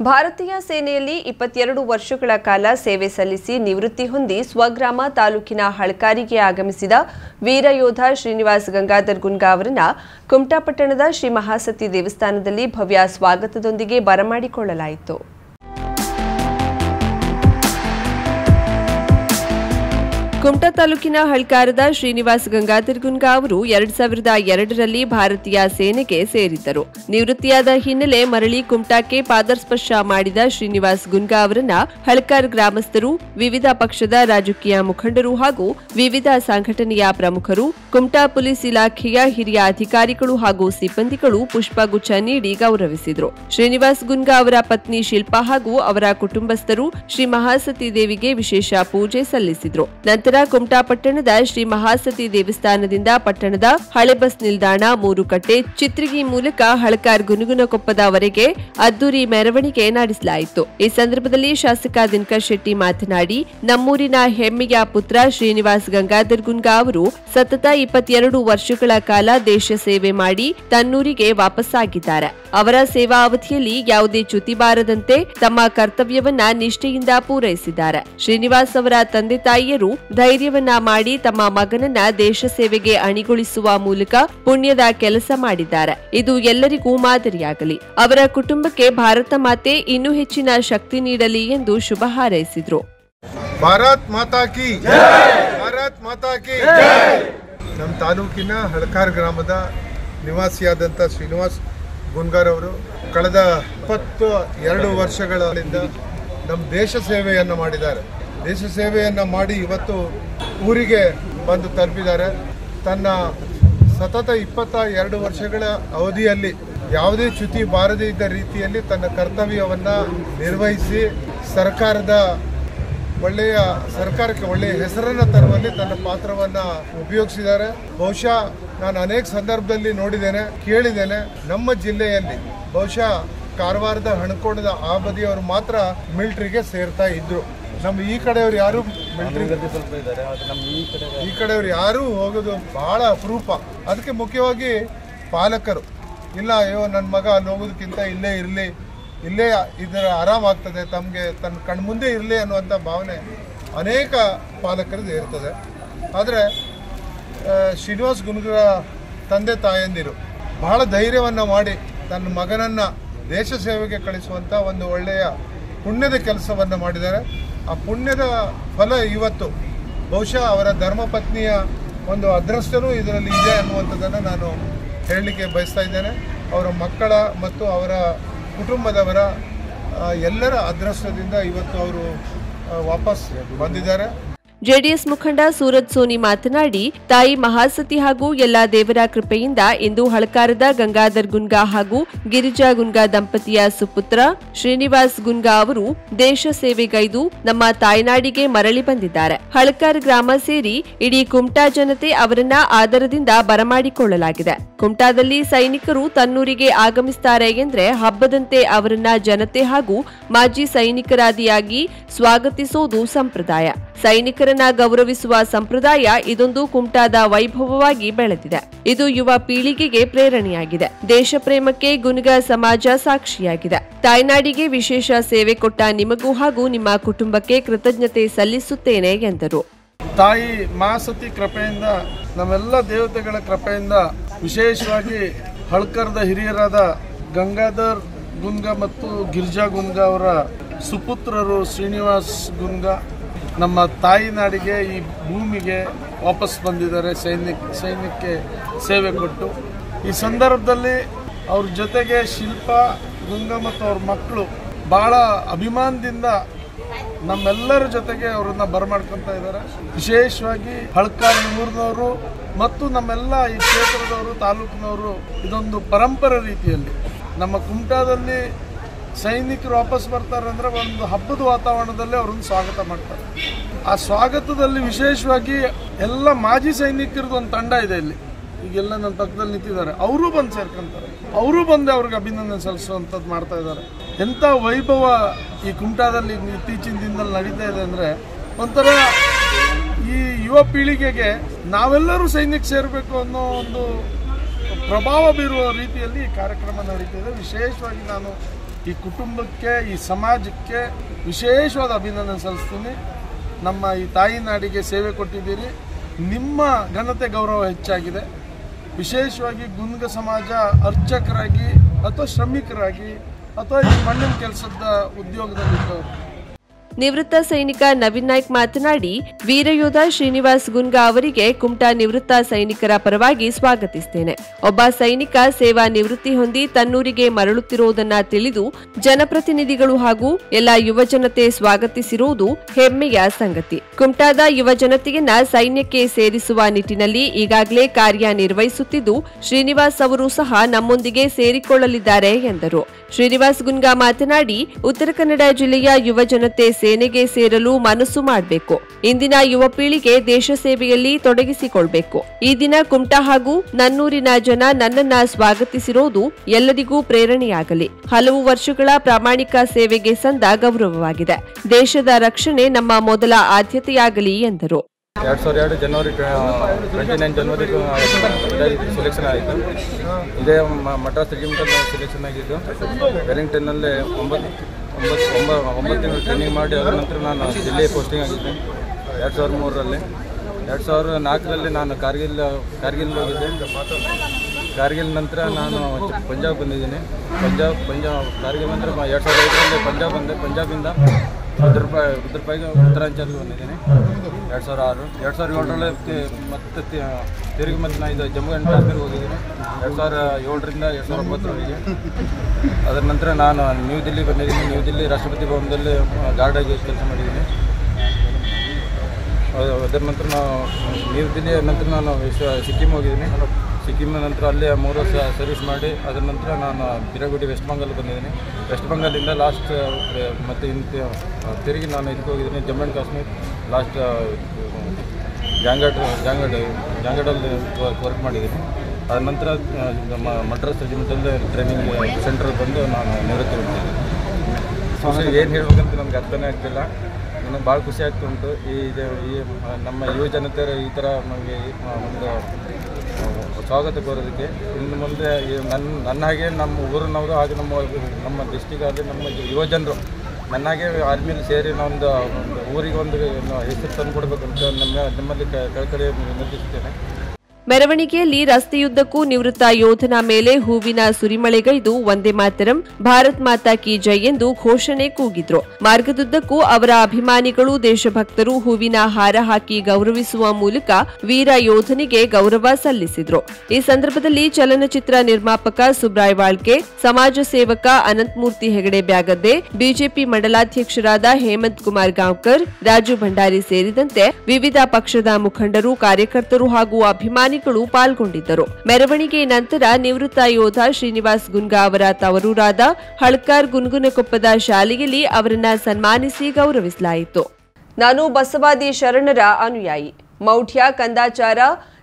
ಭಾರತೀಯ ಸೇನೆಯಲ್ಲಿ ಇಪ್ಪತ್ತೆರಡು ವರ್ಷಗಳ ಕಾಲ ಸೇವೆ ಸಲ್ಲಿಸಿ ನಿವೃತ್ತಿ ಹೊಂದಿ ಸ್ವಗ್ರಾಮ ತಾಲೂಕಿನ ಹಳ್ಕಾರಿಗೆ ಆಗಮಿಸಿದ ವೀರಯೋಧ ಶ್ರೀನಿವಾಸ್ ಗಂಗಾಧರ್ ಗುನ್ಗಾ ಅವರನ್ನ ಕುಮಟಾಪಟ್ಟಣದ ಶ್ರೀ ಮಹಾಸತಿ ದೇವಸ್ಥಾನದಲ್ಲಿ ಭವ್ಯ ಸ್ವಾಗತದೊಂದಿಗೆ ಬರಮಾಡಿಕೊಳ್ಳಲಾಯಿತು. ಕುಮಟಾ ತಾಲೂಕಿನ ಹಳ್ಕಾರದ ಶ್ರೀನಿವಾಸ್ ಗಂಗಾಧರ್ ಅವರು ಎರಡ್ ಸಾವಿರದ ಎರಡರಲ್ಲಿ ಭಾರತೀಯ ಸೇನೆಗೆ ಸೇರಿದ್ದರು. ನಿವೃತ್ತಿಯಾದ ಹಿನ್ನೆಲೆ ಮರಳಿ ಕುಮಟಾಕ್ಕೆ ಪಾದಸ್ಪರ್ಶ ಮಾಡಿದ ಶ್ರೀನಿವಾಸ್ ಗುನ್ಗಾ ಅವರನ್ನ ಹಳ್ಕಾರ್ ಗ್ರಾಮಸ್ಥರು, ವಿವಿಧ ಪಕ್ಷದ ರಾಜಕೀಯ ಮುಖಂಡರು ಹಾಗೂ ವಿವಿಧ ಸಂಘಟನೆಯ ಪ್ರಮುಖರು, ಕುಮಟಾ ಪೊಲೀಸ್ ಇಲಾಖೆಯ ಹಿರಿಯ ಅಧಿಕಾರಿಗಳು ಹಾಗೂ ಸಿಬ್ಬಂದಿಗಳು ಪುಷ್ಪಗುಚ್ಛ ನೀಡಿ ಗೌರವಿಸಿದರು. ಶ್ರೀನಿವಾಸ್ ಗುನ್ಗಾ ಅವರ ಪತ್ನಿ ಶಿಲ್ಪಾ ಹಾಗೂ ಅವರ ಕುಟುಂಬಸ್ಥರು ಶ್ರೀ ಮಹಾಸತಿ ದೇವಿಗೆ ವಿಶೇಷ ಪೂಜೆ ಸಲ್ಲಿಸಿದರು. ನಂತರ ಕುಮಟಾ ಪಟ್ಟಣದ ಶ್ರೀ ಮಹಾಸತಿ ದೇವಸ್ಥಾನದಿಂದ ಪಟ್ಟಣದ ಹಳೆ ಬಸ್ ನಿಲ್ದಾಣ ಮೂರುಕಟ್ಟೆ ಚಿತ್ರಗಿ ಮೂಲಕ ಹಳಕಾರ್ ಗುನುಗುನಕೊಪ್ಪದವರೆಗೆ ಅದ್ದೂರಿ ಮೆರವಣಿಗೆ ನಡೆಸಲಾಯಿತು. ಈ ಸಂದರ್ಭದಲ್ಲಿ ಶಾಸಕ ದಿನಕರ್ ಶೆಟ್ಟಿ ಮಾತನಾಡಿ, ನಮ್ಮೂರಿನ ಹೆಮ್ಮೆಯ ಪುತ್ರ ಶ್ರೀನಿವಾಸ್ ಗಂಗಾಧರ್ ಗುನ್ಗಾ ಅವರು ಸತತ ಇಪ್ಪತ್ತೆರಡು ವರ್ಷಗಳ ಕಾಲ ದೇಶ ಸೇವೆ ಮಾಡಿ ತನ್ನೂರಿಗೆ ವಾಪಸ್ಸಾಗಿದ್ದಾರೆ. ಅವರ ಸೇವಾ ಅವಧಿಯಲ್ಲಿ ಯಾವುದೇ ಚ್ಯುತಿ ಬಾರದಂತೆ ತಮ್ಮ ಕರ್ತವ್ಯವನ್ನ ನಿಷ್ಠೆಯಿಂದ ಪೂರೈಸಿದ್ದಾರೆ. ಶ್ರೀನಿವಾಸ್ ಅವರ ತಂದೆ ತಾಯಿಯರು ಧೈರ್ಯವನ್ನ ಮಾಡಿ ತಮ್ಮ ಮಗನನ್ನ ದೇಶ ಸೇವೆಗೆ ಅಣಿಗೊಳಿಸುವ ಮೂಲಕ ಪುಣ್ಯದ ಕೆಲಸ ಮಾಡಿದ್ದಾರೆ. ಇದು ಎಲ್ಲರಿಗೂ ಮಾದರಿಯಾಗಲಿ. ಅವರ ಕುಟುಂಬಕ್ಕೆ ಭಾರತ ಮಾತೆ ಇನ್ನೂ ಹೆಚ್ಚಿನ ಶಕ್ತಿ ನೀಡಲಿ ಎಂದು ಶುಭ ಹಾರೈಸಿದ್ರು. ಭಾರತ್ ಮಾತಾ ಕಿ ಭಾರತ್ ಮಾತಾ ಕಿ ನಮ್ಮ ತಾಲೂಕಿನ ಹಳಕಾರ್ ಗ್ರಾಮದ ನಿವಾಸಿಯಾದಂಥ ಶ್ರೀನಿವಾಸ್ ಗುನ್ಗಾರ್ ಅವರು ಕಳೆದ ಇಪ್ಪತ್ತು, ಎರಡು ವರ್ಷಗಳಿಂದ ನಮ್ಮ ದೇಶ ಸೇವೆಯನ್ನು ಮಾಡಿದ್ದಾರೆ. ದೇಶ ಸೇವೆಯನ್ನು ಮಾಡಿ ಇವತ್ತು ಊರಿಗೆ ಬಂದು ತಲುಪಿದ್ದಾರೆ. ತನ್ನ ಸತತ ಇಪ್ಪತ್ತ ಎರಡು ವರ್ಷಗಳ ಅವಧಿಯಲ್ಲಿ ಯಾವುದೇ ಚ್ಯುತಿ ಬಾರದೇ ಇದ್ದ ರೀತಿಯಲ್ಲಿ ತನ್ನ ಕರ್ತವ್ಯವನ್ನು ನಿರ್ವಹಿಸಿ ಸರ್ಕಾರದ ಒಳ್ಳೆಯ, ಸರ್ಕಾರಕ್ಕೆ ಒಳ್ಳೆಯ ಹೆಸರನ್ನು ತರುವಲ್ಲಿ ತನ್ನ ಪಾತ್ರವನ್ನು ಉಪಯೋಗಿಸಿದ್ದಾರೆ. ಬಹುಶಃ ನಾನು ಅನೇಕ ಸಂದರ್ಭದಲ್ಲಿ ನೋಡಿದ್ದೇನೆ, ಕೇಳಿದ್ದೇನೆ, ನಮ್ಮ ಜಿಲ್ಲೆಯಲ್ಲಿ ಬಹುಶಃ ಕಾರವಾರದ ಹಣಕೋಣದ ಆ ಬದಿಯವರು ಮಾತ್ರ ಮಿಲ್ಟ್ರಿಗೆ ಸೇರ್ತಾ ಇದ್ರು. ನಮ್ಮ ಈ ಕಡೆಯವ್ರು ಯಾರು ಮಿಲಿಟರಿ ಈ ಕಡೆಯವ್ರು ಯಾರೂ ಹೋಗೋದು ಬಹಳ ಅಪರೂಪ. ಅದಕ್ಕೆ ಮುಖ್ಯವಾಗಿ ಪಾಲಕರು. ಇಲ್ಲ ಅಯ್ಯೋ ನನ್ನ ಮಗ ಅಲ್ಲಿ ಹೋಗೋದಕ್ಕಿಂತ ಇಲ್ಲೇ ಇರಲಿ. ಇಲ್ಲೇ ಇದರ ಆರಾಮಾಗ್ತದೆ ತಮಗೆ ತನ್ನ ಕಣ್ಮುಂದೆ ಇರಲಿ ಅನ್ನುವಂಥ ಭಾವನೆ ಅನೇಕ ಪಾಲಕರದ್ದು ಇರ್ತದೆ. ಆದರೆ ಶ್ರೀನಿವಾಸ್ ಗುನ್ಗರ ತಂದೆ ತಾಯಂದಿರು ಬಹಳ ಧೈರ್ಯವನ್ನು ಮಾಡಿ ತನ್ನ ಮಗನನ್ನು ದೇಶ ಸೇವೆಗೆ ಕಳಿಸುವಂಥ ಒಂದು ಒಳ್ಳೆಯ ಪುಣ್ಯದ ಕೆಲಸವನ್ನು ಮಾಡಿದ್ದಾರೆ. ಆ ಪುಣ್ಯದ ಫಲ ಇವತ್ತು. ಬಹುಶಃ ಅವರ ಧರ್ಮಪತ್ನಿಯ ಒಂದು ಅದೃಷ್ಟನೂ ಇದರಲ್ಲಿ ಇದೆ ಅನ್ನುವಂಥದ್ದನ್ನು ನಾನು ಹೇಳಲಿಕ್ಕೆ ಬಯಸ್ತಾ ಇದ್ದೇನೆ. ಅವರ ಮಕ್ಕಳ ಮತ್ತು ಅವರ ಕುಟುಂಬದವರ ಎಲ್ಲರ ಅದೃಷ್ಟದಿಂದ ಇವತ್ತು ಅವರು ವಾಪಸ್ ಬಂದಿದ್ದಾರೆ. ಜೆಡಿಎಸ್ ಮುಖಂಡ ಸೂರಜ್ ಸೋನಿ ಮಾತನಾಡಿ, ತಾಯಿ ಮಹಾಸತಿ ಹಾಗೂ ಎಲ್ಲಾ ದೇವರ ಕೃಪೆಯಿಂದ ಇಂದು ಹಳಕಾರದ ಗಂಗಾಧರ್ ಗುನ್ಗಾ ಹಾಗೂ ಗಿರಿಜಾ ಗುನ್ಗಾ ದಂಪತಿಯ ಸುಪುತ್ರ ಶ್ರೀನಿವಾಸ್ ಗುನ್ಗಾ ಅವರು ದೇಶ ಸೇವೆಗೈದು ನಮ್ಮ ತಾಯ್ನಾಡಿಗೆ ಮರಳಿ ಬಂದಿದ್ದಾರೆ. ಹಳಕಾರ್ ಗ್ರಾಮ ಸೇರಿ ಇಡೀ ಕುಮಟಾ ಜನತೆ ಅವರನ್ನ ಆದರದಿಂದ ಬರಮಾಡಿಕೊಳ್ಳಲಾಗಿದೆ. ಕುಮಟಾದಲ್ಲಿ ಸೈನಿಕರು ತನ್ನೂರಿಗೆ ಆಗಮಿಸುತ್ತಾರೆ ಎಂದ್ರೆ ಹಬ್ಬದಂತೆ ಅವರನ್ನ ಜನತೆ ಹಾಗೂ ಮಾಜಿ ಸೈನಿಕರಾದಿಯಾಗಿ ಸ್ವಾಗತಿಸೋದು ಸಂಪ್ರದಾಯ. ಸೈನಿಕರನ್ನ ಗೌರವಿಸುವ ಸಂಪ್ರದಾಯ ಇದೊಂದು ಕುಮಟಾದ ವೈಭವವಾಗಿ ಬೆಳೆದಿದೆ. ಇದು ಯುವ ಪೀಳಿಗೆಗೆ ಪ್ರೇರಣೆಯಾಗಿದೆ. ದೇಶ ಪ್ರೇಮಕ್ಕೆ ಗುನ್ಗ ಸಮಾಜ ಸಾಕ್ಷಿಯಾಗಿದೆ. ತಾಯ್ನಾಡಿಗೆ ವಿಶೇಷ ಸೇವೆ ಕೊಟ್ಟ ನಿಮಗೂ ಹಾಗೂ ನಿಮ್ಮ ಕುಟುಂಬಕ್ಕೆ ಕೃತಜ್ಞತೆ ಸಲ್ಲಿಸುತ್ತೇನೆ ಎಂದರು. ತಾಯಿ ಮಾಸತಿ ಕೃಪೆಯಿಂದ, ನಮ್ಮೆಲ್ಲ ದೇವತೆಗಳ ಕೃಪೆಯಿಂದ ವಿಶೇಷವಾಗಿ ಹಳ್ಕರ್ದ ಹಿರಿಯರಾದ ಗಂಗಾಧರ್ ಗುನ್ಗ ಮತ್ತು ಗಿರ್ಜಾ ಗುನ್ಗ ಅವರ ಸುಪುತ್ರರು ಶ್ರೀನಿವಾಸ್ ಗುನ್ಗ ನಮ್ಮ ತಾಯಿ ನಾಡಿಗೆ ಈ ಭೂಮಿಗೆ ವಾಪಸ್ ಬಂದಿದ್ದಾರೆ, ಸೈನಿಕ, ಸೈನ್ಯಕ್ಕೆ ಸೇವೆ ಕೊಟ್ಟು. ಈ ಸಂದರ್ಭದಲ್ಲಿ ಅವ್ರ ಜೊತೆಗೆ ಶಿಲ್ಪ, ಗುಂಗ ಮತ್ತು ಅವ್ರ ಮಕ್ಕಳು ಬಹಳ ಅಭಿಮಾನದಿಂದ ನಮ್ಮೆಲ್ಲರ ಜೊತೆಗೆ ಅವರನ್ನ ಬರಮಾಡ್ಕೊಂತ ಇದ್ದಾರೆ. ವಿಶೇಷವಾಗಿ ಹಳ್ಕಾರ್ ಊರಿನವರು ಮತ್ತು ನಮ್ಮೆಲ್ಲ ಈ ಕ್ಷೇತ್ರದವರು, ತಾಲೂಕಿನವರು ಇದೊಂದು ಪರಂಪರೆ ರೀತಿಯಲ್ಲಿ. ನಮ್ಮ ಕುಮಟಾದಲ್ಲಿ ಸೈನಿಕರು ವಾಪಸ್ ಬರ್ತಾರೆ ಅಂದರೆ ಒಂದು ಹಬ್ಬದ ವಾತಾವರಣದಲ್ಲಿ ಅವ್ರನ್ನ ಸ್ವಾಗತ ಮಾಡ್ತಾರೆ. ಆ ಸ್ವಾಗತದಲ್ಲಿ ವಿಶೇಷವಾಗಿ ಎಲ್ಲ ಮಾಜಿ ಸೈನಿಕರದ್ದು ಒಂದು ತಂಡ ಇದೆ ಇಲ್ಲಿ. ಈಗೆಲ್ಲ ನನ್ನ ಪಕ್ಕದಲ್ಲಿ ನಿಂತಿದ್ದಾರೆ. ಅವರು ಬಂದು ಸೇರ್ಕೊಂತಾರೆ. ಅವರು ಬಂದು ಅವ್ರಿಗೆ ಅಭಿನಂದನೆ ಸಲ್ಲಿಸುವಂಥದ್ದು ಮಾಡ್ತಾ ಇದ್ದಾರೆ. ಎಂಥ ವೈಭವ ಈ ಕುಂಟಾದಲ್ಲಿ ಇತ್ತೀಚಿನ ದಿನದಲ್ಲಿ ನಡೀತಾ ಇದೆ ಅಂದರೆ ಒಂಥರ ಈ ಯುವ ಪೀಳಿಗೆಗೆ ನಾವೆಲ್ಲರೂ ಸೈನಿಕ ಸೇರಬೇಕು ಅನ್ನೋ ಒಂದು ಪ್ರಭಾವ ಬೀರುವ ರೀತಿಯಲ್ಲಿ ಈ ಕಾರ್ಯಕ್ರಮ ನಡೀತಿದೆ ವಿಶೇಷವಾಗಿ ನಾನು ಈ ಕುಟುಂಬಕ್ಕೆ, ಈ ಸಮಾಜಕ್ಕೆ ವಿಶೇಷವಾದ ಅಭಿನಂದನೆ ಸಲ್ಲಿಸ್ತೀನಿ. ನಮ್ಮ ಈ ತಾಯಿ ನಾಡಿಗೆ ಸೇವೆ ಕೊಟ್ಟಿದ್ದೀರಿ. ನಿಮ್ಮ ಘನತೆ, ಗೌರವ ಹೆಚ್ಚಾಗಿದೆ. ವಿಶೇಷವಾಗಿ ಗುನ್ಗ ಸಮಾಜ ಅರ್ಚಕರಾಗಿ ಅಥವಾ ಶ್ರಮಿಕರಾಗಿ ಅಥವಾ ಈ ಮಣ್ಣಿನ ಕೆಲಸದ ಉದ್ಯೋಗದಲ್ಲಿದ್ದವರು ನಿವೃತ್ತ ಸೈನಿಕ ನವೀನ್ ನಾಯ್ಕ್ ಮಾತನಾಡಿ, ವೀರಯೋಧ ಶ್ರೀನಿವಾಸ್ ಗುನ್ಗಾ ಅವರಿಗೆ ಕುಮಟಾ ನಿವೃತ್ತ ಸೈನಿಕರ ಪರವಾಗಿ ಸ್ವಾಗತಿಸುತ್ತೇನೆ ಒಬ್ಬ ಸೈನಿಕ ಸೇವಾ ನಿವೃತ್ತಿ ಹೊಂದಿ ತನ್ನೂರಿಗೆ ಮರಳುತ್ತಿರುವುದನ್ನ ತಿಳಿದು ಜನಪ್ರತಿನಿಧಿಗಳು ಹಾಗೂ ಎಲ್ಲ ಯುವಜನತೆ ಸ್ವಾಗತಿಸಿರುವುದು ಹೆಮ್ಮೆಯ ಸಂಗತಿ. ಕುಮಟಾದ ಯುವಜನತೆಯನ್ನ ಸೈನ್ಯಕ್ಕೆ ಸೇರಿಸುವ ನಿಟ್ಟಿನಲ್ಲಿ ಈಗಾಗಲೇ ಕಾರ್ಯನಿರ್ವಹಿಸುತ್ತಿದ್ದು, ಶ್ರೀನಿವಾಸ್ ಅವರು ಸಹ ನಮ್ಮೊಂದಿಗೆ ಸೇರಿಕೊಳ್ಳಲಿದ್ದಾರೆ ಎಂದರು. ಶ್ರೀನಿವಾಸ್ ಗುನ್ಗಾ ಮಾತನಾಡಿ, ಉತ್ತರ ಕನ್ನಡ ಜಿಲ್ಲೆಯ ಯುವಜನತೆ ಸೇನೆಗೆ ಸೇರಲು ಮನಸ್ಸು ಮಾಡಬೇಕು. ಇಂದಿನ ಯುವ ಪೀಳಿಗೆ ದೇಶ ಸೇವೆಯಲ್ಲಿ ತೊಡಗಿಸಿಕೊಳ್ಬೇಕು. ಈ ದಿನ ಕುಮಟಾ ಹಾಗೂ ನನ್ನೂರಿನ ಜನ ನನ್ನನ್ನ ಸ್ವಾಗತಿಸಿರುವುದು ಎಲ್ಲರಿಗೂ ಪ್ರೇರಣೆಯಾಗಲಿ. ಹಲವು ವರ್ಷಗಳ ಪ್ರಾಮಾಣಿಕ ಸೇವೆಗೆ ಸಂದ ಗೌರವವಾಗಿದೆ. ದೇಶದ ರಕ್ಷಣೆ ನಮ್ಮ ಮೊದಲ ಆದ್ಯತೆಯಾಗಲಿ ಎಂದರು. ಎರಡು ಸಾವಿರದ ಎರಡು ಜನವರಿ ಟ್ವೆಂಟಿ ನೈನ್ ಜನವರಿ ಸೆಲೆಕ್ಷನ್ ಆಯಿತು ಇದೇ ಮ- ರೆಜಿಮೆಂಟಲ್ಲಿ ನಾವು ಸೆಲೆಕ್ಷನ್ ಆಗಿದ್ದು. ವೆಲಿಂಗ್ಟನ್ನಲ್ಲಿ ಒಂಬತ್ತು ಒಂಬತ್ತು ಒಂಬ, ಒಂಬತ್ತು ತಿಂಗಳು ಟ್ರೈನಿಂಗ್ ಮಾಡಿ, ಅದರ ನಂತರ ನಾನು ಜಿಲ್ಲೆ ಪೋಸ್ಟಿಂಗ್ ಆಗಿದ್ದೆ. ಎರಡು ಸಾವಿರದ ಮೂರರಲ್ಲಿ. ಎರಡು ಸಾವಿರದ ನಾಲ್ಕರಲ್ಲಿ ನಾನು ಕಾರ್ಗಿಲ್ ಕಾರ್ಗಿಲ್ ಹೋಗಿದ್ದೆ. ಕಾರ್ಗಿಲ್ ನಂತರ ನಾನು ಪಂಜಾಬ್ ಬಂದಿದ್ದೀನಿ. ಪಂಜಾಬ್ ಪಂಜಾಬ್, ಕಾರ್ಗಿಲ್ ನಂತರ ಎರಡು ಸಾವಿರದ ಐದರಲ್ಲಿ ಪಂಜಾಬ್ ಬಂದೆ. ಪಂಜಾಬಿಂದ ರುದ್ರಪಾಯಿ ರುದ್ರಪಾಯಿಗೆ ಉತ್ತರಾಂಚಲ್ಗೆ ಬಂದಿದ್ದೀನಿ ಎರಡು ಸಾವಿರ ಆರು. ಎರಡು ಸಾವಿರ ಏಳರಲ್ಲಿ ಮತ್ತೆ ತಿರುಗಿ ಮತ್ತೆ ನಾನು ಇದು ಜಮ್ಮು ಆ್ಯಂಡ್ ಕಾಶ್ಮೀರ್ಗೆ ಹೋಗಿದ್ದೀನಿ. ಎರಡು ಸಾವಿರ ಏಳರಿಂದ ಎರಡು ಸಾವಿರ ಒಂಬತ್ತರವರೆಗೆ. ಅದರ ನಂತರ ನಾನು ನ್ಯೂ ದಿಲ್ಲಿ ಬಂದಿದ್ದೀನಿ. ನ್ಯೂ ದಿಲ್ಲಿ ರಾಷ್ಟ್ರಪತಿ ಭವನದಲ್ಲಿ ಗಾರ್ಡಾಗಿ ಕೆಲಸ ಮಾಡಿದ್ದೀನಿ. ಅದರ ನಂತರ ನಾವು ನ್ಯೂ ದಿಲ್ಲಿ ನಂತರ ನಾನು ವಿಶ್ವ ಸಿಕ್ಕಿಂ ಹೋಗಿದ್ದೀನಿ. ಸಿಕ್ಕಿಂನ ನಂತರ ಅಲ್ಲೇ ಮೂರು ವರ್ಷ ಸರ್ವಿಸ್ ಮಾಡಿ ಅದರ ನಂತರ ನಾನು ಬಿರಗುಡಿ ವೆಸ್ಟ್ ಬೆಂಗಾಲ್ ಬಂದಿದ್ದೀನಿ. ವೆಸ್ಟ್ ಬೆಂಗಾಲಿಂದ ಲಾಸ್ಟ್ ಮತ್ತು ಇಂತಿ ತಿರುಗಿ ನಾನು ಇದಕ್ಕೆ ಹೋಗಿದ್ದೀನಿ ಜಮ್ಮು ಆ್ಯಂಡ್ ಕಾಶ್ಮೀರ್. ಲಾಸ್ಟ್ ಜಾಂಗಡ್ ಜಾಂಗಡ್ ಜಾಂಗಡಲ್ಲಿ ವರ್ಕ್ ಮಾಡಿದ್ದೀನಿ. ಅದ ನಂತರ ನಮ್ಮ ಮಡ್ರಾಸ್ ರೆಜಿಮೆಂಟಲ್ಲಿ ಟ್ರೈನಿಂಗ್ ಸೆಂಟರ್ ಬಂದು ನಾನು ನಿವೃತ್ತಿ ಹೊಂದಿದ್ದೀನಿ. ಏನು ಹೇಳ್ಬೇಕಂತ ನಮ್ಗೆ ಅರ್ಥನೇ ಆಗ್ತಿಲ್ಲ. ನನಗೆ ಭಾಳ ಖುಷಿ ಆಗ್ತಾ ಉಂಟು. ಈ ಇದು- ಈ ನಮ್ಮ ಯುವ ಜನತೆ ಈ ಥರ ನಮಗೆ ಒಂದು ಸ್ವಾಗತ ಕೋರೋದಕ್ಕೆ. ಇನ್ನು ಮುಂದೆ ನನ್ನ ನನ್ನ ಹಾಗೆ ನಮ್ಮ ಊರಿನವರು ಹಾಗೆ ನಮ್ಮ ನಮ್ಮ ಡಿಸ್ಟಿಕ್ ಆಗಲಿ ನಮ್ಮ ಯುವಜನರು ನನ್ನ ಹಾಗೆ ಆರ್ಮಿಲಿ ಸೇರಿ ನಾವೊಂದು ಊರಿಗೆ ಒಂದು ಹೆಸರು ತಂದು ಕೊಡಬೇಕಂತ ನಮ್ಮ, ನಿಮ್ಮಲ್ಲಿ ಕಳಕಳಿ ವಿನಂತಿಸುತ್ತೇನೆ ಮೆರವಣಿಗೆಯಲ್ಲಿ ರಸ್ತೆಯುದ್ದಕ್ಕೂ ನಿವೃತ್ತ ಯೋಧನ ಮೇಲೆ ಹೂವಿನ ಸುರಿಮಳೆಗೈದು ವಂದೇ ಮಾತರಂ, ಭಾರತ್ ಮಾತಾ ಕಿ ಜೈ ಎಂದು ಘೋಷಣೆ ಕೂಗಿದ್ರು. ಮಾರ್ಗದುದ್ದಕ್ಕೂ ಅವರ ಅಭಿಮಾನಿಗಳು ದೇಶಭಕ್ತರು ಹೂವಿನ ಹಾರ ಹಾಕಿ ಗೌರವಿಸುವ ಮೂಲಕ ವೀರ ಯೋಧನಿಗೆ ಗೌರವ ಸಲ್ಲಿಸಿದ್ರು. ಈ ಸಂದರ್ಭದಲ್ಲಿ ಚಲನಚಿತ್ರ ನಿರ್ಮಾಪಕ ಸುಬ್ರಾಯ್ ವಾಳ್ಕೆ, ಸಮಾಜ ಸೇವಕ ಅನಂತಮೂರ್ತಿ ಹೆಗಡೆ ಬ್ಯಾಗದ್ದೆ, ಬಿಜೆಪಿ ಮಂಡಲಾಧ್ಯಕ್ಷರಾದ ಹೇಮಂತ್ ಕುಮಾರ್ ಗಾಂವ್ಕರ್, ರಾಜು ಭಂಡಾರಿ ಸೇರಿದಂತೆ ವಿವಿಧ ಪಕ್ಷದ ಮುಖಂಡರು, ಕಾರ್ಯಕರ್ತರು ಹಾಗೂ ಅಭಿಮಾನಿಗಳು ಪಾಲ್ಗೊಂಡಿದ್ದರು. ಮೆರವಣಿಗೆ ನಂತರ ನಿವೃತ್ತ ಯೋಧ ಶ್ರೀನಿವಾಸ್ ಗುನ್ಗಾ ಅವರ ತವರೂರಾದ ಹಳ್ಕಾರ್ ಗುನ್ಗುನಕೊಪ್ಪದ ಶಾಲೆಯಲ್ಲಿ ಅವರನ್ನ ಸನ್ಮಾನಿಸಿ ಗೌರವಿಸಲಾಯಿತು. ನಾನು ಬಸವಾದಿ ಶರಣರ ಅನುಯಾಯಿ. ಮೌಢ್ಯ, ಕಂದಾಚಾರ,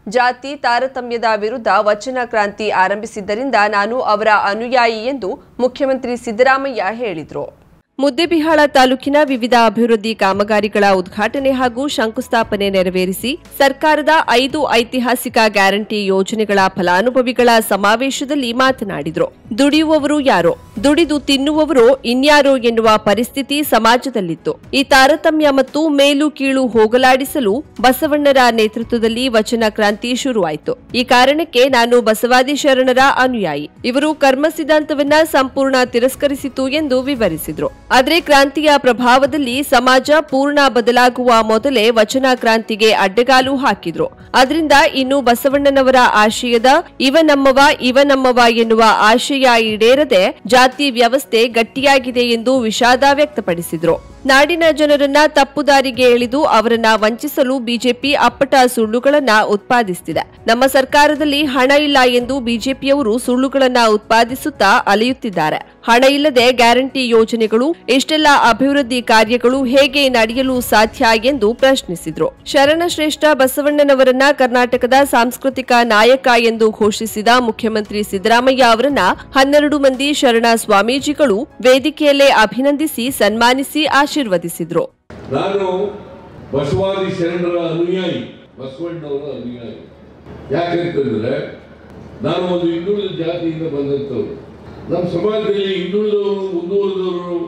ಜಾತಿ, ತಾರತಮ್ಯದ ವಿರುದ್ಧ ವಚನ ಕ್ರಾಂತಿ ಆರಂಭಿಸಿದ್ದರಿಂದ ನಾನು ಅವರ ಅನುಯಾಯಿ ಎಂದು ಮುಖ್ಯಮಂತ್ರಿ ಸಿದ್ದರಾಮಯ್ಯ ಹೇಳಿದರು. ಮುದ್ದೆಬಿಹಾಳ ತಾಲೂಕಿನ ವಿವಿಧ ಅಭಿವೃದ್ಧಿ ಕಾಮಗಾರಿಗಳ ಉದ್ಘಾಟನೆ ಹಾಗೂ ಶಂಕುಸ್ಥಾಪನೆ ನೆರವೇರಿಸಿ ಸರ್ಕಾರದ ಐದು ಐತಿಹಾಸಿಕ ಗ್ಯಾರಂಟಿ ಯೋಜನೆಗಳ ಫಲಾನುಭವಿಗಳ ಸಮಾವೇಶದಲ್ಲಿ ಮಾತನಾಡಿದರು. ದುಡಿಯುವವರು ಯಾರೋ? ದುಡಿದು ತಿನ್ನುವವರು ಇನ್ಯಾರೋ ಎನ್ನುವ ಪರಿಸ್ಥಿತಿ ಸಮಾಜದಲ್ಲಿತ್ತು. ಈ ತಾರತಮ್ಯ ಮತ್ತು ಮೇಲು ಕೀಳು ಹೋಗಲಾಡಿಸಲು ಬಸವಣ್ಣರ ನೇತೃತ್ವದಲ್ಲಿ ವಚನ ಕ್ರಾಂತಿ ಶುರುವಾಯಿತು. ಈ ಕಾರಣಕ್ಕೆ ನಾನು ಬಸವಾದಿ ಶರಣರ ಅನುಯಾಯಿ. ಇವರು ಕರ್ಮ ಸಿದ್ಧಾಂತವನ್ನ ಸಂಪೂರ್ಣ ತಿರಸ್ಕರಿಸಿತು ಎಂದು ವಿವರಿಸಿದ್ರು. ಆದರೆ ಕ್ರಾಂತಿಯ ಪ್ರಭಾವದಲ್ಲಿ ಸಮಾಜ ಪೂರ್ಣ ಬದಲಾಗುವ ಮೊದಲೇ ವಚನ ಕ್ರಾಂತಿಗೆ ಅಡ್ಡಗಾಲು ಹಾಕಿದ್ರು. ಅದರಿಂದ ಇನ್ನು ಬಸವಣ್ಣನವರ ಆಶಯದ ಇವ ನಮ್ಮವ ಇವ ನಮ್ಮವ ಎನ್ನುವ ಆಶಯ ಈಡೇರದೆ ಜಾತಿ ವ್ಯವಸ್ಥೆ ಗಟ್ಟಿಯಾಗಿದೆ ಎಂದು ವಿಷಾದ ವ್ಯಕ್ತಪಡಿಸಿದ್ರು. ನಾಡಿನ ಜನರನ್ನ ತಪ್ಪುದಾರಿಗೆ ಎಳೆದು ಅವರನ್ನ ವಂಚಿಸಲು ಬಿಜೆಪಿ ಅಪ್ಪಟ ಸುಳ್ಳುಗಳನ್ನ ಉತ್ಪಾದಿಸುತ್ತಿದೆ ನಮ್ಮ ಸರ್ಕಾರದಲ್ಲಿ ಹಣ ಇಲ್ಲ ಎಂದು ಬಿಜೆಪಿಯವರು ಸುಳ್ಳುಗಳನ್ನ ಉತ್ಪಾದಿಸುತ್ತಾ ಅಲೆಯುತ್ತಿದ್ದಾರೆ. ಹಣ ಇಲ್ಲದೆ ಗ್ಯಾರಂಟಿ ಯೋಜನೆಗಳು, ಇಷ್ಟೆಲ್ಲ ಅಭಿವೃದ್ಧಿ ಕಾರ್ಯಗಳು ಹೇಗೆ ನಡೆಯಲು ಸಾಧ್ಯ ಎಂದು ಪ್ರಶ್ನಿಸಿದರು. ಶರಣಶ್ರೇಷ್ಠ ಬಸವಣ್ಣನವರನ್ನ ಕರ್ನಾಟಕದ ಸಾಂಸ್ಕೃತಿಕ ನಾಯಕ ಎಂದು ಘೋಷಿಸಿದ ಮುಖ್ಯಮಂತ್ರಿ ಸಿದ್ದರಾಮಯ್ಯ ಅವರನ್ನ ಹನ್ನೆರಡು ಮಂದಿ ಶರಣ ಸ್ವಾಮೀಜಿಗಳು ವೇದಿಕೆಯಲ್ಲೇ ಅಭಿನಂದಿಸಿ ಸನ್ಮಾನಿಸಿ ಆಶೀರ್ವದಿಸಿದ್ರು. ನಾನು ಬಸವಾದಿ ಶರಣರ ಅನುಯಾಯಿ, ಬಸವಣ್ಣವರ ಅನುಯಾಯಿ. ಯಾಕಂತಂದ್ರೆ ನಾನು ಒಂದು ಹಿಂದುಳಿದ ಜಾತಿಯಿಂದ ಬಂದಂಥವ್ರು. ನಮ್ಮ ಸಮಾಜದಲ್ಲಿ ಹಿಂದುಳಿದವರು ಮುಂದುವರೆದವರು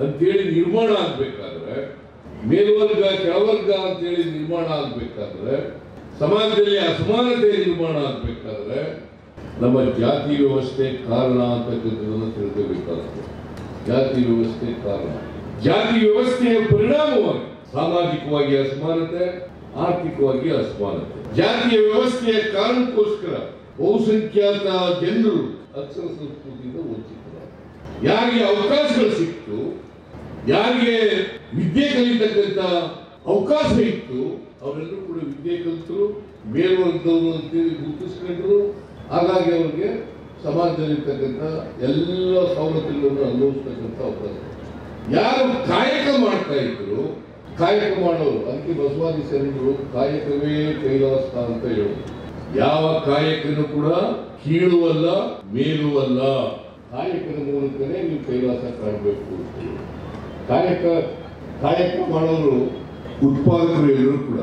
ಅಂತೇಳಿ ನಿರ್ಮಾಣ ಆಗ್ಬೇಕಾದ್ರೆ, ಮೇಲ್ವರ್ಗ, ಕೆಳವರ್ಗ ಅಂತೇಳಿ ನಿರ್ಮಾಣ ಆಗ್ಬೇಕಾದ್ರೆ, ಸಮಾಜದಲ್ಲಿ ಅಸಮಾನತೆ ನಿರ್ಮಾಣ ಆಗ್ಬೇಕಾದ್ರೆ, ನಮ್ಮ ಜಾತಿ ವ್ಯವಸ್ಥೆ ಕಾರಣ ಅಂತಕ್ಕಂಥದ್ದನ್ನು ತಿಳ್ಕೋಬೇಕಾಗ್ತದೆ ಜಾತಿ ವ್ಯವಸ್ಥೆ ಕಾರಣ. ಜಾತಿ ವ್ಯವಸ್ಥೆಯ ಪರಿಣಾಮವಾಗಿ, ಸಾಮಾಜಿಕವಾಗಿ ಅಸಮಾನತೆ, ಆರ್ಥಿಕವಾಗಿ ಅಸಮಾನತೆ. ಜಾತಿಯ ವ್ಯವಸ್ಥೆಯ ಕಾರಣಕ್ಕೋಸ್ಕರ ಬಹುಸಂಖ್ಯಾತ ಜನರು ಅಕ್ಷರ ಸಂಸ್ಕೃತಿಯಿಂದ ವಂಚಿತರಾದರು. ಯಾರಿಗೆ ಅವಕಾಶಗಳು ಸಿಕ್ತು, ಯಾರಿಗೆ ವಿದ್ಯೆ ಕಲಿತಕ್ಕಂಥ ಅವಕಾಶ ಇತ್ತು, ಅವರೆಲ್ಲರೂ ಕೂಡ ವಿದ್ಯೆ ಕಲಿತರು, ಮೇಲ್ವರ್ಗದವರು ಅಂತೇಳಿ ಗುರುತಿಸ್ಕೊಂಡ್ರು. ಹಾಗಾಗಿ ಅವರಿಗೆ ಸಮಾಜದಲ್ಲಿರ್ತಕ್ಕಂಥ ಎಲ್ಲ ಸವಲತ್ತುಗಳನ್ನು ಅನುಭವಿಸ್ತಕ್ಕಂಥ ಅವಕಾಶ. ಯಾರು ಕಾಯಕ ಮಾಡ್ತಾ ಇದ್ರು, ಕಾಯಕ ಮಾಡೋರು, ಅದಕ್ಕೆ ಬಸವಾದಿ ಶರಣರು ಕಾಯಕವೇ ಕೈಲಾಸ ಅಂತ ಹೇಳೋದು. ಯಾವ ಕಾಯಕನು ಕೂಡ ಕೀಳುವಲ್ಲ, ಮೇಲುವಲ್ಲ. ಕಾಯಕದ ಮೂಲಕನೇ ನೀವು ಕೈಲಾಸ ಕಾಣಬೇಕು ಕಾಯಕ ಕಾಯಕ ಮಾಡೋರು ಉತ್ಪಾದಕರು ಎಲ್ಲರೂ ಕೂಡ.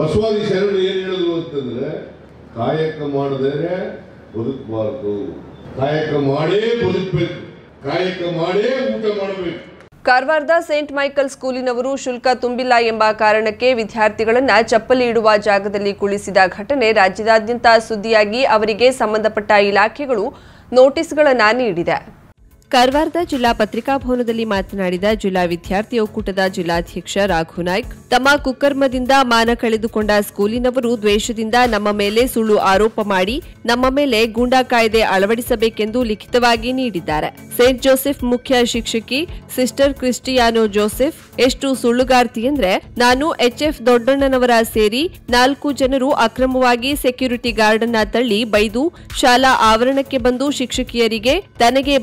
ಬಸವಾದಿ ಶರಣರು ಏನು ಹೇಳಿದ್ರು ಅಂತಂದ್ರೆ, ಕಾಯಕ ಮಾಡದೇನೆ ಬದುಕಬಾರ್ದು. ಕಾಯಕ ಮಾಡೇ ಬದುಕಬೇಕು. ಕಾಯಕ ಮಾಡೇ ಊಟ ಮಾಡಬೇಕು. ಕಾರವಾರದ ಸೇಂಟ್ ಮೈಕಲ್ ಸ್ಕೂಲಿನವರು ಶುಲ್ಕ ತುಂಬಿಲ್ಲ ಎಂಬ ಕಾರಣಕ್ಕೆ ವಿದ್ಯಾರ್ಥಿಗಳನ್ನು ಚಪ್ಪಲಿ ಇಡುವ ಜಾಗದಲ್ಲಿ ಕುಳಿಸಿದ ಘಟನೆ ರಾಜ್ಯದಾದ್ಯಂತ ಸುದ್ದಿಯಾಗಿ ಅವರಿಗೆ ಸಂಬಂಧಪಟ್ಟ ಇಲಾಖೆಗಳು ನೋಟಿಸ್ಗಳನ್ನು ನೀಡಿದೆ. ಕಾರವಾರದ ಜಿಲ್ಲಾ ಪತ್ರಿಕಾ ಭವನದಲ್ಲಿ ಮಾತನಾಡಿದ ಜಿಲ್ಲಾ ವಿದ್ಯಾರ್ಥಿ ಒಕ್ಕೂಟದ ಜಿಲ್ಲಾಧ್ಯಕ್ಷ ರಾಘು ನಾಯ್ಕ್, ತಮ್ಮ ಕುಕರ್ಮದಿಂದ ಮಾನ ಕಳೆದುಕೊಂಡ ಸ್ಕೂಲಿನವರು ದ್ವೇಷದಿಂದ ನಮ್ಮ ಮೇಲೆ ಸುಳ್ಳು ಆರೋಪ ಮಾಡಿ ನಮ್ಮ ಮೇಲೆ ಗೂಂಡಾ ಕಾಯ್ದೆ ಅಳವಡಿಸಬೇಕೆಂದು ಲಿಖಿತವಾಗಿ ನೀಡಿದ್ದಾರೆ. ಸೇಂಟ್ ಜೋಸೆಫ್ ಮುಖ್ಯ ಶಿಕ್ಷಕಿ ಸಿಸ್ಟರ್ ಕ್ರಿಸ್ಟಿಯಾನೋ ಜೋಸೆಫ್, ಎಷ್ಟು ಸುಳ್ಳುಗಾರ್ತಿ ಅಂದ್ರೆ ನಾನು ಎಚ್ಎಫ್ ದೊಡ್ಡಣ್ಣನವರ ಸೇರಿ ನಾಲ್ಕು ಜನರು ಅಕ್ರಮವಾಗಿ ಸೆಕ್ಯೂರಿಟಿ ಗಾರ್ಡ್ ತಳ್ಳಿ ಬೈದು ಶಾಲಾ ಆವರಣಕ್ಕೆ ಬಂದು ಶಿಕ್ಷಕಿಯರಿಗೆ ತನಗೆ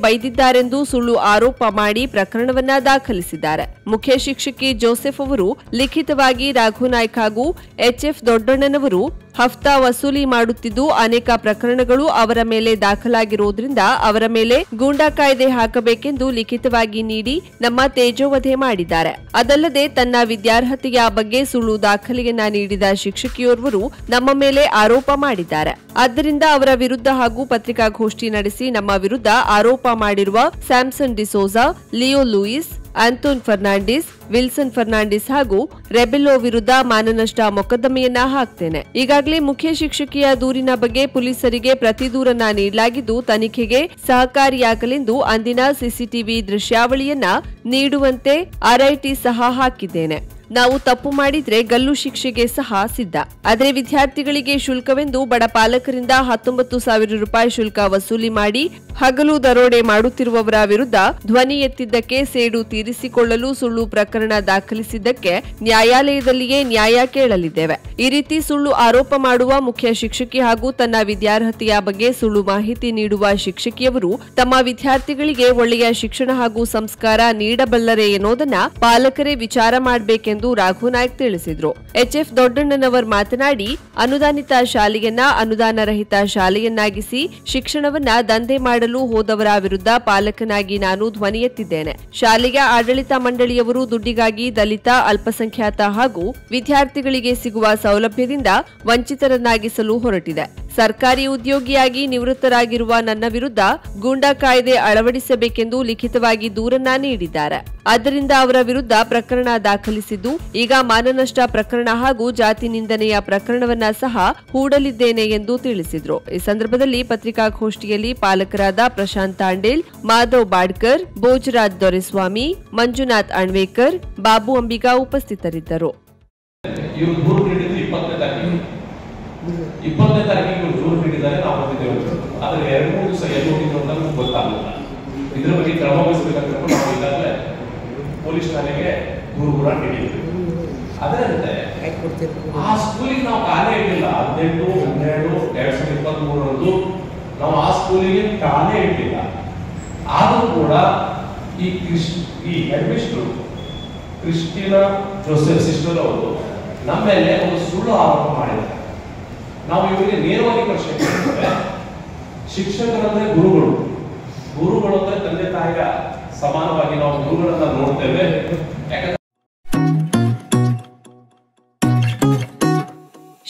ಬೈದಿದ್ದಾರೆಂದು ಸುಳ್ಳು ಆರೋಪ ಮಾಡಿ ಪ್ರಕರಣವನ್ನ ದಾಖಲಿಸಿದ್ದಾರೆ. ಮುಖ್ಯ ಶಿಕ್ಷಕಿ ಜೋಸೆಫ್ ಅವರು ಲಿಖಿತವಾಗಿ ರಾಘು ನಾಯ್ಕ ಹಾಗೂ ಎಚ್ಎಫ್ ದೊಡ್ಡಣ್ಣನವರು ಹಫ್ತಾ ವಸೂಲಿ ಮಾಡುತ್ತಿದ್ದು ಅನೇಕ ಪ್ರಕರಣಗಳು ಅವರ ಮೇಲೆ ದಾಖಲಾಗಿರುವುದರಿಂದ ಅವರ ಮೇಲೆ ಗೂಂಡಾ ಕಾಯ್ದೆ ಹಾಕಬೇಕೆಂದು ಲಿಖಿತವಾಗಿ ನೀಡಿ ನಮ್ಮ ತೇಜೋವಧೆ ಮಾಡಿದ್ದಾರೆ. ಅದಲ್ಲದೆ ತನ್ನ ವಿದ್ಯಾರ್ಹತೆಯ ಬಗ್ಗೆ ಸುಳ್ಳು ದಾಖಲೆಯನ್ನ ನೀಡಿದ ಶಿಕ್ಷಕಿಯೋರ್ವರು ನಮ್ಮ ಮೇಲೆ ಆರೋಪ ಮಾಡಿದ್ದಾರೆ. ಆದ್ದರಿಂದ ಅವರ ವಿರುದ್ಧ ಹಾಗೂ ಪತ್ರಿಕಾಗೋಷ್ಠಿ ನಡೆಸಿ ನಮ್ಮ ವಿರುದ್ಧ ಆರೋಪ ಮಾಡಿರುವ ಸ್ಯಾಮ್ಸನ್ ಡಿಸೋಜಾ ಲಿಯೋ ಲೂಯಿಸ್ ಆಂಟೋನ್ ಫರ್ನಾಂಡಿಸ್, ವಿಲ್ಸನ್ ಫರ್ನಾಂಡಿಸ್ ಹಾಗೂ ರೆಬೆಲ್ಲೋ ವಿರುದ್ಧ ಮಾನನಷ್ಟ ಮೊಕದ್ದಮೆಯನ್ನ ಹಾಕ್ತೇನೆ. ಈಗಾಗಲೇ ಮುಖ್ಯ ಶಿಕ್ಷಕಿಯ ದೂರಿನ ಬಗ್ಗೆ ಪೊಲೀಸರಿಗೆ ಪ್ರತಿ ದೂರನ್ನ ನೀಡಲಾಗಿದ್ದು, ತನಿಖೆಗೆ ಸಹಕಾರಿಯಾಗಲೆಂದು ಅಂದಿನ ಸಿಸಿಟಿವಿ ದೃಶ್ಯಾವಳಿಯನ್ನ ನೀಡುವಂತೆ ಆರ್ಐಟಿ ಸಹ ಹಾಕಿದ್ದೇನೆ. ನಾವು ತಪ್ಪು ಮಾಡಿದ್ರೆ ಗಲ್ಲು ಶಿಕ್ಷೆಗೆ ಸಹ ಸಿದ್ಧ. ಆದರೆ ವಿದ್ಯಾರ್ಥಿಗಳಿಗೆ ಶುಲ್ಕವೆಂದು ಬಡ ಪಾಲಕರಿಂದ ಹತ್ತೊಂಬತ್ತು ಸಾವಿರ ರೂಪಾಯಿ ಶುಲ್ಕ ವಸೂಲಿ ಮಾಡಿ ಹಗಲು ದರೋಡೆ ಮಾಡುತ್ತಿರುವವರ ವಿರುದ್ಧ ಧ್ವನಿ ಎತ್ತಿದ್ದಕ್ಕೆ ಸೇಡು ತೀರಿಸಿಕೊಳ್ಳಲು ಸುಳ್ಳು ಪ್ರಕರಣ ದಾಖಲಿಸಿದ್ದಕ್ಕೆ ನ್ಯಾಯಾಲಯದಲ್ಲಿಯೇ ನ್ಯಾಯ ಕೇಳಲಿದ್ದೇವೆ. ಈ ರೀತಿ ಸುಳ್ಳು ಆರೋಪ ಮಾಡುವ ಮುಖ್ಯ ಶಿಕ್ಷಕಿ ಹಾಗೂ ತನ್ನ ವಿದ್ಯಾರ್ಹತೆಯ ಬಗ್ಗೆ ಸುಳ್ಳು ಮಾಹಿತಿ ನೀಡುವ ಶಿಕ್ಷಕಿಯವರು ತಮ್ಮ ವಿದ್ಯಾರ್ಥಿಗಳಿಗೆ ಒಳ್ಳೆಯ ಶಿಕ್ಷಣ ಹಾಗೂ ಸಂಸ್ಕಾರ ನೀಡಬಲ್ಲರೆ ಎನ್ನುವುದನ್ನ ಪಾಲಕರೇ ವಿಚಾರ ಮಾಡಬೇಕೆಂದು ರಾಘು ನಾಯ್ಕ್ ತಿಳಿಸಿದ್ರು. ಎಚ್ಎಫ್ ದೊಡ್ಡಣ್ಣನವರ್ ಮಾತನಾಡಿ, ಅನುದಾನಿತ ಶಾಲೆಯನ್ನ ಅನುದಾನ ರಹಿತ ಶಾಲೆಯನ್ನಾಗಿಸಿ ಶಿಕ್ಷಣವನ್ನ ದಂಧೆ ಮಾಡಲು ಹೋದವರ ವಿರುದ್ಧ ಪಾಲಕನಾಗಿ ನಾನು ಧ್ವನಿ ಎತ್ತಿದ್ದೇನೆ. ಶಾಲೆಯ ಆಡಳಿತ ಮಂಡಳಿಯವರು ದುಡ್ಡಿಗಾಗಿ ದಲಿತ, ಅಲ್ಪಸಂಖ್ಯಾತ ಹಾಗೂ ವಿದ್ಯಾರ್ಥಿಗಳಿಗೆ ಸಿಗುವ ಸೌಲಭ್ಯದಿಂದ ವಂಚಿತರನ್ನಾಗಿಸಲು ಹೊರಟಿದೆ. ಸರ್ಕಾರಿ ಉದ್ಯೋಗಿಯಾಗಿ ನಿವೃತ್ತರಾಗಿರುವ ನನ್ನ ವಿರುದ್ಧ ಗೂಂಡಾ ಕಾಯ್ದೆ ಅಳವಡಿಸಬೇಕೆಂದು ಲಿಖಿತವಾಗಿ ದೂರನ್ನ ನೀಡಿದ್ದಾರೆ. ಅದರಿಂದ ಅವರ ವಿರುದ್ಧ ಪ್ರಕರಣ ದಾಖಲಿಸಿದ್ದು ಈಗ ಮಾನನಷ್ಟ ಪ್ರಕರಣ ಹಾಗೂ ಜಾತಿ ನಿಂದನೆಯ ಪ್ರಕರಣವನ್ನ ಸಹ ಹೂಡಲಿದ್ದೇನೆ ಎಂದು ತಿಳಿಸಿದರು. ಈ ಸಂದರ್ಭದಲ್ಲಿ ಪತ್ರಿಕಾಗೋಷ್ಠಿಯಲ್ಲಿ ಪಾಲಕರಾದ ಪ್ರಶಾಂತ್ ತಾಂಡೇಲ್, ಮಾಧವ್ ಬಾಡ್ಕರ್, ಭೋಜರಾಜ್ ದೊರೆಸ್ವಾಮಿ, ಮಂಜುನಾಥ್ ಅಣ್ವೇಕರ್, ಬಾಬು ಅಂಬಿಗಾ ಉಪಸ್ಥಿತರಿದ್ದರು. ಇಪ್ಪತ್ತನೇ ತಾರೀಕಿಗೆ ದೂರು ನೀಡಿದ್ದಾರೆ ನಾವು ಬಂದಿದ್ದೇವೆ ಆದರೆ ಎರಡು ಮೂರು ದಿವಸ ಎಲ್ಲಿ ಹೋಗಿದ್ದು ಅಂತ ನಮ್ಗೆ ಗೊತ್ತಾಗಲಿಲ್ಲ ಇದರ ಬಗ್ಗೆ ಕ್ರಮ ವಹಿಸಬೇಕಂತ ನಾವು ಈಗಾಗಲೇ ಪೊಲೀಸ್ ಕೂಡ ನೀಡಿದ್ವಿ ಅದರಂತೆ, ಆ ಸ್ಕೂಲಿಗೆ ನಾವು ಕಾಲೇ ಇಟ್ಟಿಲ್ಲ ಹದಿನೆಂಟು, ಹನ್ನೆರಡು, ಎರಡ್ ಸಾವಿರದ ಇಪ್ಪತ್ತ್ ಮೂರರಂದು ನಾವು ಆ ಸ್ಕೂಲಿಗೆ ಕಾಲೇ ಇಟ್ಟಿಲ್ಲ ಆದರೂ ಕೂಡ ಈ ಕ್ರಿಶ್ ಈ ಹೆಡ್ಮಿಸ್ಟ್ರು ಕ್ರಿಸ್ಟಿನಾ ಜೋಸೆಫ್ ಸಿಸ್ಟರ್ ಅವರು ನಮ್ಮ ಮೇಲೆ ಒಂದು ಸುಳ್ಳು ಆರೋಪ ಮಾಡಿದ್ದಾರೆ. ನಾವು ಇವರಿಗೆ ನೇರವಾಗಿ ಪ್ರಶ್ನೆ ಕೇಳ್ತೇವೆ ಶಿಕ್ಷಕರಂದ್ರೆ ಗುರುಗಳು. ಗುರುಗಳು ಅಂದ್ರೆ ತಂದೆ ತಾಯಿಯ ಸಮಾನವಾಗಿ ನಾವು ಗುರುಗಳನ್ನ ನೋಡ್ತೇವೆ. ಯಾಕಂದ್ರೆ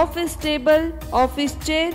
ಆಫೀಸ್ ಟೇಬಲ್ ಆಫೀಸ್ ಚೇರ್